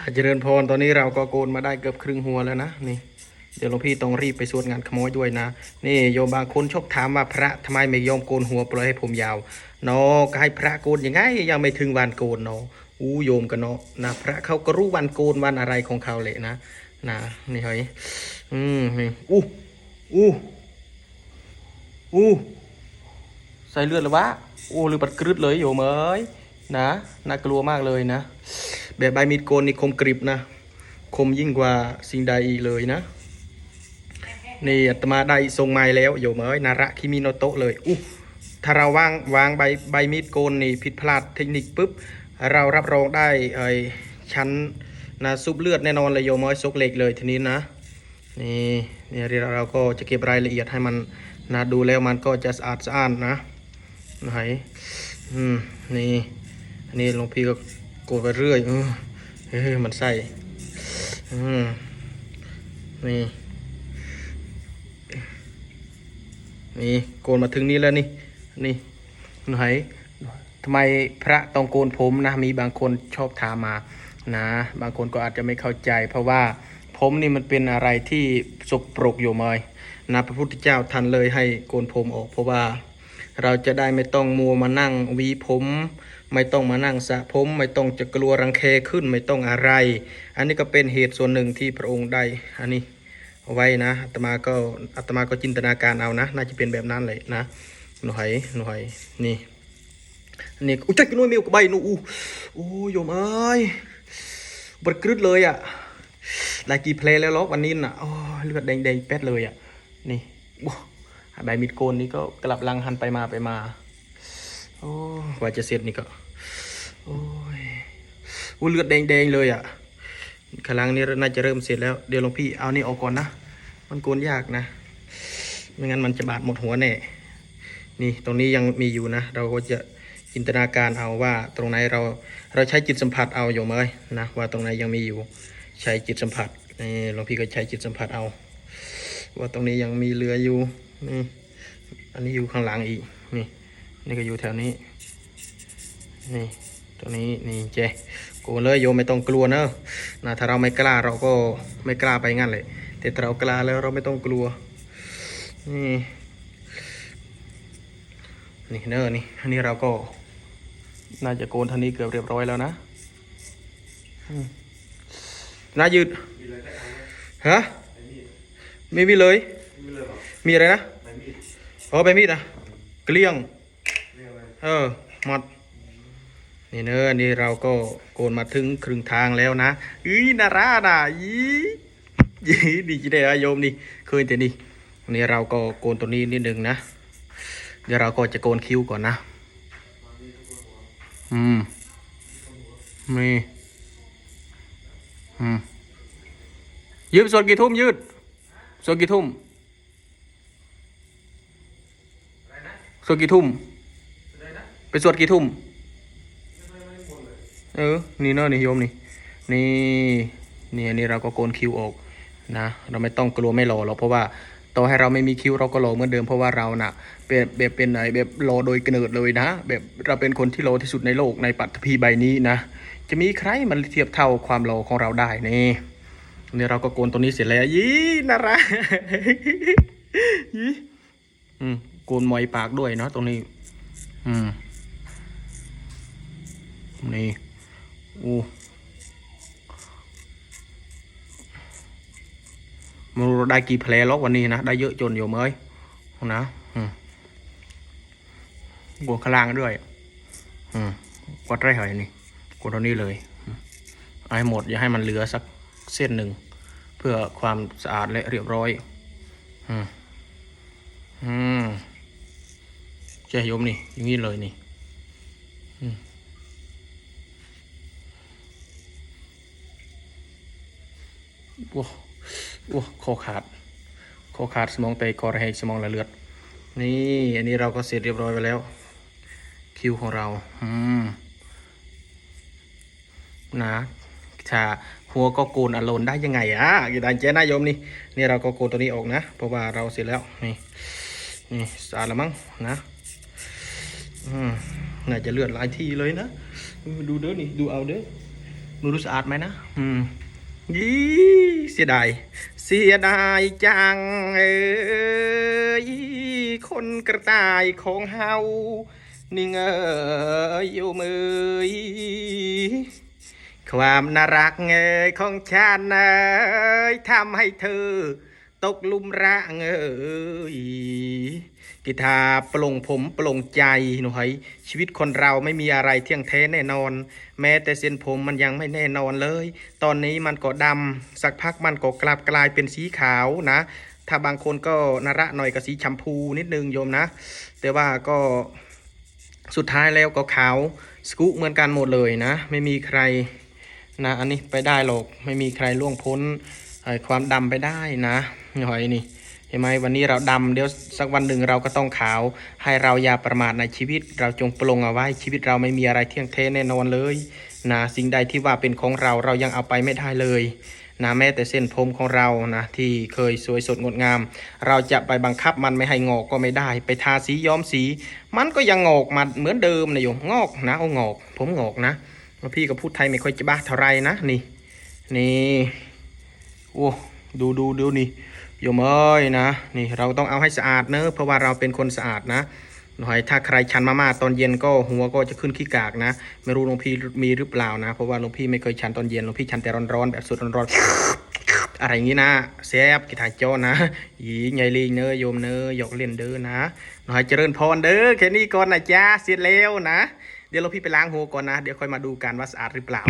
อาเจริญพรตอนนี้เราก็โกนมาได้เกือบครึ่งหัวแล้วนะนี่เดี๋ยวหลวงพี่ต้องรีบไปสวดงานขโมยด้วยนะ นี่โยมบางคนชอบถามว่าพระทำไมไม่ยอมโกนหัวปล่อยให้ผมยาวเนาะก็ให้พระโกนยังไงยังไม่ถึงวันโกนเนาะอู้โยมกันเนาะนะพระเขาก็รู้วันโกนวันอะไรของเขาเลยนะนะนี่เฮ้ยอืมนี่อู้อู้อู้ใส่เลือดหรือวะโอ้หรือปัดกรึดเลยโยมเอ้ยนะน่ากลัวมากเลยนะ แบบใบมีดโกนนี่คมกริบนะ คมยิ่งกว่าสิ่งใดอีเลยนะ นี่อาตมาได้ทรงไม้แล้วโยมเอ้ยนาระคิมิโนโตะเลยอู้ถ้าเราวางวางใบใบมีดโกนนี่ผิดพลาดเทคนิคปุ๊บ เรารับรองได้ไอ้ชั้นนะซุปเลือดแน่นอนเลยโยมเอ้ยซกเหล็กเลยทีนี้นะนี่เนี่ยเราเราก็จะเก็บรายละเอียดให้มันนะดูแล้วมันก็จะสะอาดสะอ้านนะไหนอืมนี่อันนี้หลวงพี่ก็ กนไปเรื่อยเออเฮ้ยมันใส่อืมนี่นี่โกนมาถึงนี้แล้วนี่ นี่ไหทำไมพระต้องโกนผมนะ มีบางคนชอบถามมานะ บางคนก็อาจจะไม่เข้าใจ เพราะว่าผมนี่มันเป็นอะไรที่สกปรกอยู่เมยนะพระพุทธเจ้าท่านเลยให้โกนผมออก เพราะว่าเราจะได้ไม่ต้องมัวมานั่งวีผม ไม่ต้องมานั่งสะผม ไม่ต้องจะกลัวรังแคขึ้นไม่ต้องอะไร อันนี้ก็เป็นเหตุส่วนหนึ่งที่พระองค์ได้อันนี้เอาไว้นะอาตมาก็อาตมาก็จินตนาการเอานะ น่าจะเป็นแบบนั้นเลยนะหน่อยหน่อยนี่อันนี่อุ้ยจักนุ่ยมิวกับใบนูอู้อู้โยมเอ้ยบดกรึดเลยอะได้กี่เพลงแล้วล็อกวันนี้น่ะโอ้เลือดแดงแดงๆแป๊ดเลยอะนี่ว้าใบมีดโกนนี่ก็กลับลังหันไปมาไปมา โอ้กว่าจะเสร็จนี่ก็ โอ้ยอู้เลือดแดงแดงๆเลยอะขลังนี้น่าจะเริ่มเสร็จแล้ว เดี๋ยวหลวงพี่เอานี่ออกก่อนนะ มันโกนยากนะ ไม่งั้นมันจะบาดหมดหัวแน่ นี่ตรงนี้ยังมีอยู่นะ เราก็จะจินตนาการเอาว่าตรงไหนเราเราใช้จิตสัมผัสเอาอยู่ไหมนะว่าตรงไหนยังมีอยู่ใช้จิตสัมผัสนี่หลวงพี่ก็ใช้จิตสัมผัสเอา ว่าตรงนี้ยังมีเหลืออยู่นี่อันนี้อยู่ข้างหลังอีกนี่ นี่ก็อยู่แถวนี้ นี่ตรงนี้นี่เจโกนเลยโยมไม่ต้องกลัวเนอะนะถ้าเราไม่กล้าเราก็ไม่กล้าไปงั้นเลยแต่ถ้าเรากล้าแล้วเราไม่ต้องกลัว นี่นี่เนอะนี่อันนี้เราก็น่าจะโกนเท่านี้เกือบเรียบร้อยแล้วนะอืมน่ายืดฮะไม่มีเลย มีอะไรนะอ๋อใบมีดอะเกลี้ยง เออหมดนี่เนอะนี่เราก็โกนมาถึงครึ่งทางแล้วนะอีนาราน่ะอีอีดีจีได้อโยมนี่เคยแต่นี่วันนี้เราก็โกนตัวนี้นิดนึงนะ เดี๋ยวเราก็จะโกนคิ้วก่อนนะ อืมนี่อืมยืดส่วดกี่ทุ่มยืดส่วดกี่ทุ่มส่วดกี่ทุ่ม ไปสวดกี่ทุ่มเออ นี่เนาะนี่โยมนี่ นี่ นี่อันนี้เราก็โกนคิ้วออกนะ เราไม่ต้องกลัวไม่หล่อหรอกเพราะว่าต่อให้เราไม่มีคิ้วเราก็หล่อเหมือนเดิมเพราะว่าเราน่ะเป็นแบบเป็นไหนแบบหล่อโดยกเนิดเลยนะ แบบเราเป็นคนที่หล่อที่สุดในโลกในปัตภีใบนี้นะ จะมีใครมันเทียบเท่าความหล่อของเราได้นี่นี่เราก็โกนตัวนี้เสร็จแล้วยี่น่ารักยี่อืมโกนมอยปากด้วยเนาะตรงนี้ อืม นี่อู้มันรู้ได้กี่แผลล็อกวันนี้นะ ได้เยอะจนอยู่เมยนะบวกข้างล่างด้วยอืมกดไรหรอนี่กดตรงนี้เลยอืมเอาให้หมดอย่าให้มันเหลือสักเส้นหนึ่ง เพื่อความสะอาดและเรียบร้อยอืมอืมเจะโยมนี่อย่างนี้เลยนี่ โอ้โอ้คอขาดคอขาดสมองเตคอระเหยสมองละเลือด นี่อันนี้เราก็เสร็จเรียบร้อยไปแล้ว คิวของเรา อืมนะชาหัวก็โกนอโลนได้ยังไงอะกีตาร์เจนายมนี่นี่เราก็โกนตัวนี้ออกนะ เพราะว่าเราเสร็จแล้ว นี่ นี่สะอาดแล้วมั้งนะอืมน่าจะเลือดหลายที่เลยนะ ดูเด้อนี่ ดูเอาเด้อไมูรู้สะอาดไหมนะ อืม ยี่เสียดาย เสียดายจังเอ้ยคนกระต่ายของเฮานี่เงยอยู่มือความน่ารักเงยของฉันเอยทำให้เธอ ตกลุมรักเงย กีตาปลงผมปลงใจหน่อยชีวิตคนเราไม่มีอะไรเที่ยงแท้แน่นอน แม้แต่เส้นผมมันยังไม่แน่นอนเลย ตอนนี้มันก็ดำสักพักมันก็กลับกลายเป็นสีขาวนะ ถ้าบางคนก็นาระหน่อยกับสีชมพูนิดนึงโยมนะ แต่ว่าก็สุดท้ายแล้วก็ขาวสกุเหมือนกันหมดเลยนะ ไม่มีใครนะอันนี้ไปได้หรอกไม่มีใครล่วงพ้นความดำไปได้นะหน่อยนี่ เห็นไหมวันนี้เราดำเดี๋ยวสักวันหนึ่งเราก็ต้องขาว ให้เราอย่าประมาทในชีวิต เราจงปลงเอาไว้ชีวิตเราไม่มีอะไรเที่ยงแท้แน่นอนเลยนะสิ่งใดที่ว่าเป็นของเราเรายังเอาไปไม่ได้เลยนะแม้แต่เส้นผมของเรานะที่เคยสวยสดงดงาม เราจะไปบังคับมันไม่ให้งอกก็ไม่ได้ ไปทาสีย้อมสี มันก็ยังงอกมาเหมือนเดิมนะโยมงอกนะเอางอก ผมงอกนะพี่ก็พูดไทยไม่ค่อยจะบ้าเท่าไรนะนี่นี่โอ้ ดูดูดูนี่โยมเอ้ยนะนี่เราต้องเอาให้สะอาดเนอะเพราะว่าเราเป็นคนสะอาดนะหน่อยถ้าใครชันมาม่าตอนเย็นก็หัวก็จะขึ้นขี้กากนะ ไม่รู้หลวงพี่มีหรือเปล่านะ เพราะว่าหลวงพี่ไม่เคยชันตอนเย็นหลวงพี่ชันแต่ร้อนๆแบบสุดร้อนๆอะไรอย่างนี้นะแซบกิทาโจนะยีใหญ่ลีเนอโยมเนอหยอกเล่นเด้อนะหน่อยเจริญพรเด้อแค่นี้ก่อนนะจ้าเสร็จแล้วนะ เดี๋ยวเราพี่ไปล้างหัวก่อนนะ เดี๋ยวค่อยมาดูกันว่าสะอาดหรือเปล่า